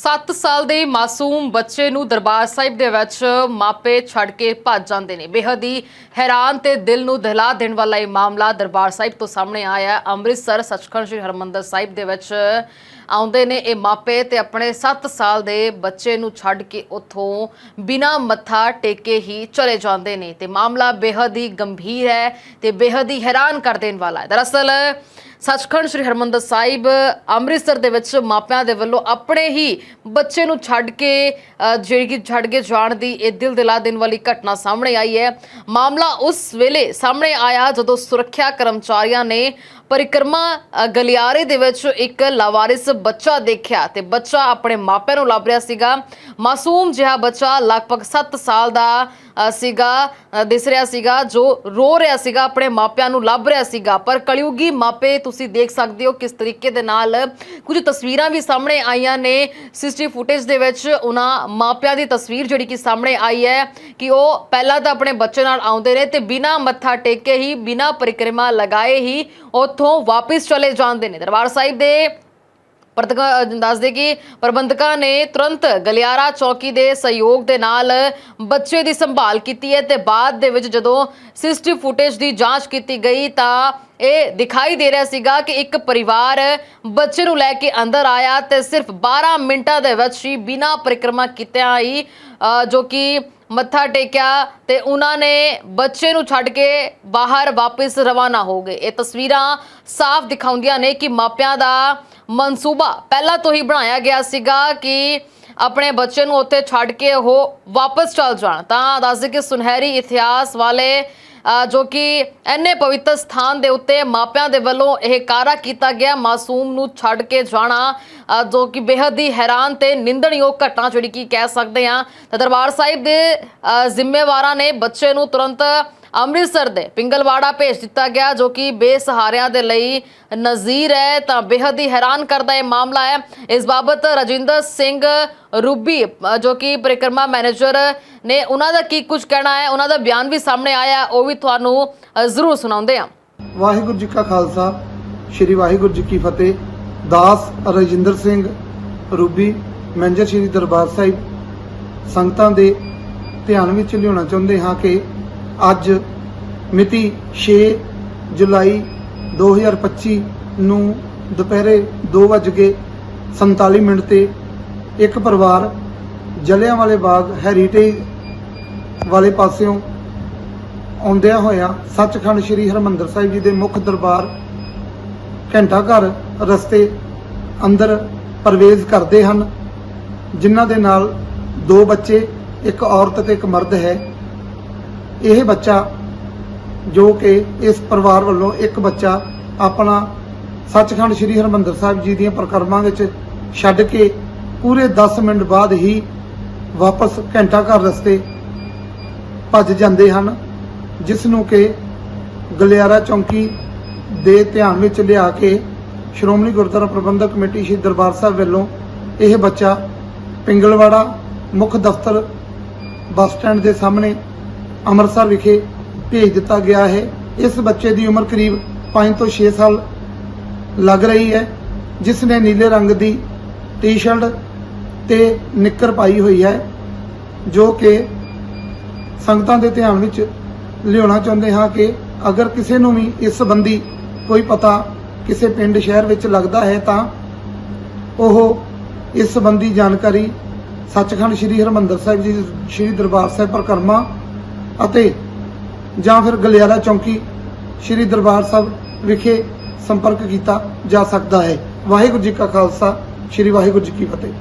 7 ਸਾਲ ਦੇ ਮਾਸੂਮ ਬੱਚੇ ਨੂੰ ਦਰਬਾਰ ਸਾਹਿਬ ਦੇ ਵਿੱਚ ਮਾਪੇ ਛੱਡ ਕੇ ਭੱਜ ਜਾਂਦੇ ਨੇ। ਬੇਹੱਦ ਹੀ ਹੈਰਾਨ ਤੇ ਦਿਲ ਨੂੰ ਦਹਿਲਾ ਦੇਣ ਵਾਲਾ ਇਹ ਮਾਮਲਾ ਦਰਬਾਰ ਸਾਹਿਬ ਤੋਂ ਸਾਹਮਣੇ ਆਇਆ ਅੰਮ੍ਰਿਤਸਰ ਸੱਚਖੰਡ ਸ੍ਰੀ ਹਰਮੰਦਰ ਸਾਹਿਬ ਦੇ ਵਿੱਚ ਆਉਂਦੇ ਨੇ ਇਹ ਮਾਪੇ ਤੇ ਆਪਣੇ 7 ਸਾਲ ਦੇ ਬੱਚੇ ਨੂੰ ਛੱਡ ਕੇ ਉੱਥੋਂ ਬਿਨਾ ਮੱਥਾ ਟੇਕੇ ਹੀ ਚਲੇ ਜਾਂਦੇ ਨੇ ਤੇ ਮਾਮਲਾ ਬੇਹੱਦ ਹੀ ਗੰਭੀਰ ਹੈ ਤੇ ਬੇਹੱਦ ਹੀ ਹੈਰਾਨ ਕਰ ਦੇਣ ਵਾਲਾ ਹੈ। ਦਰਅਸਲ ਸੱਚਖੰਡ ਸ੍ਰੀ ਹਰਮੰਦਰ ਸਾਹਿਬ, ਅੰਮ੍ਰਿਤਸਰ ਦੇ ਵਿੱਚ ਮਾਪਿਆਂ ਦੇ ਵੱਲੋਂ ਆਪਣੇ ਹੀ ਬੱਚੇ ਨੂੰ ਛੱਡ ਕੇ ਜਿਹੜੀ ਕਿ ਛੱਡ ਕੇ ਜਾਣ ਦੀ ਇਹ ਦਿਲ ਦਿਲਾ ਦੇਣ ਵਾਲੀ ਘਟਨਾ ਸਾਹਮਣੇ ਆਈ ਹੈ। ਮਾਮਲਾ ਉਸ ਵੇਲੇ ਸਾਹਮਣੇ ਆਇਆ ਜਦੋਂ ਸੁਰੱਖਿਆ ਕਰਮਚਾਰੀਆਂ ਨੇ ਪਰਿਕਰਮਾ ਗਲਿਆਰੇ ਦੇ ਵਿੱਚ ਇੱਕ ਲਾਵਾਰਿਸ ਬੱਚਾ ਦੇਖਿਆ ਤੇ ਬੱਚਾ ਆਪਣੇ ਮਾਪਿਆਂ ਨੂੰ ਲੱਭ ਰਿਹਾ ਸੀਗਾ। ਮਾਸੂਮ ਜਿਹਾ ਬੱਚਾ ਲਗਭਗ 7 ਸਾਲ ਦਾ ਸੀਗਾ ਦਿਸ ਰਿਹਾ ਸੀਗਾ, ਜੋ ਰੋ ਰਿਹਾ ਸੀਗਾ, ਆਪਣੇ ਮਾਪਿਆਂ ਨੂੰ ਲੱਭ ਰਿਹਾ ਸੀਗਾ। ਪਰ ਕਲਯੁਗੀ ਮਾਪੇ ਤੁਸੀਂ ਦੇਖ ਸਕਦੇ ਹੋ ਕਿਸ ਤਰੀਕੇ ਦੇ ਨਾਲ ਕੁਝ ਤਸਵੀਰਾਂ ਵੀ ਸਾਹਮਣੇ ਆਈਆਂ ਨੇ। ਸੀਸੀਟੀਵੀ ਫੁਟੇਜ ਦੇ ਵਿੱਚ ਉਹਨਾਂ ਮਾਪਿਆਂ ਦੀ ਤਸਵੀਰ ਜਿਹੜੀ ਕਿ ਸਾਹਮਣੇ ਆਈ ਹੈ ਕਿ ਉਹ ਪਹਿਲਾਂ ਤਾਂ ਆਪਣੇ ਬੱਚੇ ਨਾਲ ਆਉਂਦੇ ਨੇ ਤੇ ਬਿਨਾ ਮੱਥਾ ਟੇਕੇ ਹੀ, ਬਿਨਾ ਪਰਿਕਰਮਾ ਲਗਾਏ ਹੀ ਉੱਥੋਂ ਵਾਪਸ ਚਲੇ ਜਾਂਦੇ ਨੇ। ਦਰਬਾਰ ਸਾਹਿਬ ਦੇ ਪ੍ਰਤਕਾ ਦੱਸਦੇ ਕਿ ਪ੍ਰਬੰਧਕਾਂ ਨੇ ਤੁਰੰਤ ਗਲਿਆਰਾ ਚੌਕੀ ਦੇ ਸਹਿਯੋਗ ਦੇ ਨਾਲ ਬੱਚੇ ਦੀ ਸੰਭਾਲ ਕੀਤੀ ਹੈ ਤੇ ਬਾਅਦ ਦੇ ਵਿੱਚ ਜਦੋਂ ਸਿਸਟਮ ਫੁਟੇਜ ਦੀ ਜਾਂਚ ਕੀਤੀ ਗਈ ਤਾਂ ਇਹ ਦਿਖਾਈ ਦੇ ਰਿਹਾ ਸੀਗਾ ਕਿ ਇੱਕ ਪਰਿਵਾਰ ਬੱਚੇ ਨੂੰ ਲੈ ਕੇ ਅੰਦਰ ਆਇਆ ਤੇ ਸਿਰਫ 12 ਮਿੰਟਾਂ ਦੇ ਵਿੱਚ ਹੀ ਬਿਨਾਂ ਪਰਿਕਰਮਾ ਕੀਤਿਆਂ ਹੀ ਜੋ ਕਿ ਮੱਥਾ ਟੇਕਿਆ ਤੇ ਉਹਨਾਂ ਨੇ ਬੱਚੇ ਨੂੰ ਛੱਡ ਕੇ ਬਾਹਰ ਵਾਪਸ ਰਵਾਨਾ ਹੋ ਗਏ। ਇਹ ਤਸਵੀਰਾਂ ਸਾਫ਼ ਦਿਖਾਉਂਦੀਆਂ ਨੇ ਕਿ ਮਾਪਿਆਂ ਦਾ ਮਨਸੂਬਾ ਪਹਿਲਾਂ ਤੋਂ ਹੀ ਬਣਾਇਆ ਗਿਆ ਸੀਗਾ ਕਿ ਆਪਣੇ ਬੱਚੇ ਨੂੰ ਉੱਥੇ ਛੱਡ ਕੇ ਉਹ ਵਾਪਸ ਚਲ ਜਾਣ। ਤਾਂ ਦੱਸਦੇ ਕਿ ਸੁਨਹਿਰੀ ਇਤਿਹਾਸ ਵਾਲੇ ਜੋ ਕਿ ਐਨੇ ਪਵਿੱਤਰ ਸਥਾਨ ਦੇ ਉੱਤੇ ਮਾਪਿਆਂ ਦੇ ਵੱਲੋਂ ਇਹ ਕਾਰਾ ਕੀਤਾ ਗਿਆ। ਮਾਸੂਮ ਨੂੰ ਛੱਡ ਕੇ ਜਾਣਾ ਜੋ ਕਿ ਬੇਹੱਦ ਹੀ ਹੈਰਾਨ ਤੇ ਨਿੰਦਣਯੋਗ ਘਟਨਾ ਜਿਹੜੀ ਕਿ ਕਹਿ ਸਕਦੇ ਆ ਤਾਂ ਦਰਬਾਰ ਸਾਹਿਬ ਦੇ ਜ਼ਿੰਮੇਵਾਰਾਂ ਨੇ ਬੱਚੇ ਨੂੰ ਤੁਰੰਤ ਅੰਮ੍ਰਿਤਸਰ ਦੇ ਪਿੰਗਲਵਾੜਾ ਭੇਜ ਦਿੱਤਾ ਗਿਆ, ਜੋ ਕਿ ਬੇਸਹਾਰਿਆਂ ਦੇ ਲਈ ਨਜ਼ੀਰ ਹੈ। ਤਾਂ ਬੇਹੱਦ ਹੀ ਹੈਰਾਨ ਕਰਦਾ ਇਹ ਮਾਮਲਾ ਹੈ। ਇਸ ਬਾਬਤ ਰਜਿੰਦਰ ਸਿੰਘ ਰੂਬੀ ਜੋ ਕਿ ਪਰਿਕਰਮਾ ਮੈਨੇਜਰ ਨੇ, ਉਹਨਾਂ ਦਾ ਕੀ ਕੁਝ ਕਹਿਣਾ ਹੈ? ਉਹਨਾਂ ਦਾ ਬਿਆਨ ਵੀ ਸਾਹਮਣੇ ਆਇਆ ਉਹ ਵੀ ਤੁਹਾਨੂੰ ਜ਼ਰੂਰ ਸੁਣਾਉਂਦੇ ਹਾਂ। ਵਾਹਿਗੁਰੂ ਜੀ ਕਾ ਖਾਲਸਾ, ਸ੍ਰੀ ਵਾਹਿਗੁਰੂ ਜੀ ਕੀ ਫਤਿਹ। ਦਾਸ ਰਜਿੰਦਰ ਸਿੰਘ ਰੂਬੀ, ਮੈਨੇਜਰ ਸ੍ਰੀ ਦਰਬਾਰ ਸਾਹਿਬ। ਸੰਗਤਾਂ ਦੇ ਧਿਆਨ ਵਿੱਚ ਲਿਆਉਣਾ ਚਾਹੁੰਦੇ ਹਾਂ ਕਿ ਅੱਜ ਮਿਤੀ 6 ਜੁਲਾਈ 2025 ਨੂੰ ਦੁਪਹਿਰੇ 2:47 ਮਿੰਟ ਤੇ ਇੱਕ ਪਰਿਵਾਰ ਜਲਿਆਂਵਾਲੇ ਬਾਗ ਹੈਰੀਟੇਜ ਵਾਲੇ ਪਾਸਿਓਂ ਆਉਂਦਿਆਂ ਹੋਇਆਂ ਸੱਚਖੰਡ ਸ੍ਰੀ ਹਰਮੰਦਰ ਸਾਹਿਬ ਜੀ ਦੇ ਮੁੱਖ ਦਰਬਾਰ ਘੰਟਾ ਘਰ ਰਸਤੇ ਅੰਦਰ ਪ੍ਰਵੇਸ਼ ਕਰਦੇ ਹਨ, ਜਿਨ੍ਹਾਂ ਦੇ ਨਾਲ ਦੋ ਬੱਚੇ, ਇੱਕ ਔਰਤ ਤੇ ਇੱਕ ਮਰਦ ਹੈ। ਇਹ ਬੱਚਾ ਜੋ ਕਿ ਇਸ ਪਰਿਵਾਰ ਵੱਲੋਂ ਇੱਕ ਬੱਚਾ ਆਪਣਾ ਸੱਚਖੰਡ ਸ੍ਰੀ ਹਰਮੰਦਰ ਸਾਹਿਬ ਜੀ ਦੀਆਂ ਪ੍ਰਕਰਮਾਂ ਵਿੱਚ ਛੱਡ ਕੇ ਪੂਰੇ 10 ਮਿੰਟ ਬਾਅਦ ਹੀ ਵਾਪਸ ਘੰਟਾ ਘਰ ਰਸਤੇ ਭੱਜ ਜਾਂਦੇ ਹਨ, ਜਿਸ ਨੂੰ ਕਿ ਗਲਿਆਰਾ ਚੌਂਕੀ ਦੇ ਧਿਆਨ ਵਿੱਚ ਲਿਆ ਕੇ ਸ਼੍ਰੋਮਣੀ ਗੁਰਦੁਆਰਾ ਪ੍ਰਬੰਧਕ ਕਮੇਟੀ ਸ਼੍ਰੀ ਦਰਬਾਰ ਸਾਹਿਬ ਵੱਲੋਂ ਇਹ ਬੱਚਾ ਪਿੰਗਲਵਾੜਾ ਮੁੱਖ ਦਫ਼ਤਰ ਬੱਸ ਸਟੈਂਡ ਦੇ ਸਾਹਮਣੇ ਅੰਮ੍ਰਿਤਸਰ ਵਿਖੇ ਭੇਜ ਦਿੱਤਾ ਗਿਆ ਹੈ। ਇਸ ਬੱਚੇ ਦੀ ਉਮਰ ਕਰੀਬ 5 ਤੋਂ 6 ਸਾਲ ਲੱਗ ਰਹੀ ਹੈ, ਜਿਸ ਨੇ ਨੀਲੇ ਰੰਗ ਦੀ ਟੀ-ਸ਼ਰਟ ਤੇ ਨਿੱਕਰ ਪਾਈ ਹੋਈ ਹੈ, ਜੋ ਕਿ ਸੰਗਤਾਂ ਦੇ ਧਿਆਨ ਵਿੱਚ ਲਿਆਉਣਾ ਚਾਹੁੰਦੇ ਹਾਂ ਕਿ ਅਗਰ ਕਿਸੇ ਨੂੰ ਵੀ ਇਸ ਸੰਬੰਧੀ ਕੋਈ ਪਤਾ ਕਿਸੇ ਪਿੰਡ, ਸ਼ਹਿਰ ਵਿੱਚ ਲੱਗਦਾ ਹੈ ਤਾਂ ਉਹ ਇਸ ਸੰਬੰਧੀ ਜਾਣਕਾਰੀ ਸੱਚਖੰਡ ਸ੍ਰੀ ਹਰਮੰਦਰ ਸਾਹਿਬ ਜੀ, ਸ੍ਰੀ ਦਰਬਾਰ ਸਾਹਿਬ ਪ੍ਰਕਰਮਾ ਅਤੇ ਜਾਂ ਫਿਰ ਗਲਿਆਰਾ ਚੌਂਕੀ ਸ੍ਰੀ ਦਰਬਾਰ ਸਾਹਿਬ ਵਿਖੇ ਸੰਪਰਕ ਕੀਤਾ ਜਾ ਸਕਦਾ ਹੈ। ਵਾਹਿਗੁਰੂ ਜੀ ਕਾ ਖਾਲਸਾ, ਸ੍ਰੀ ਵਾਹਿਗੁਰੂ ਜੀ ਕੀ ਫਤਿਹ।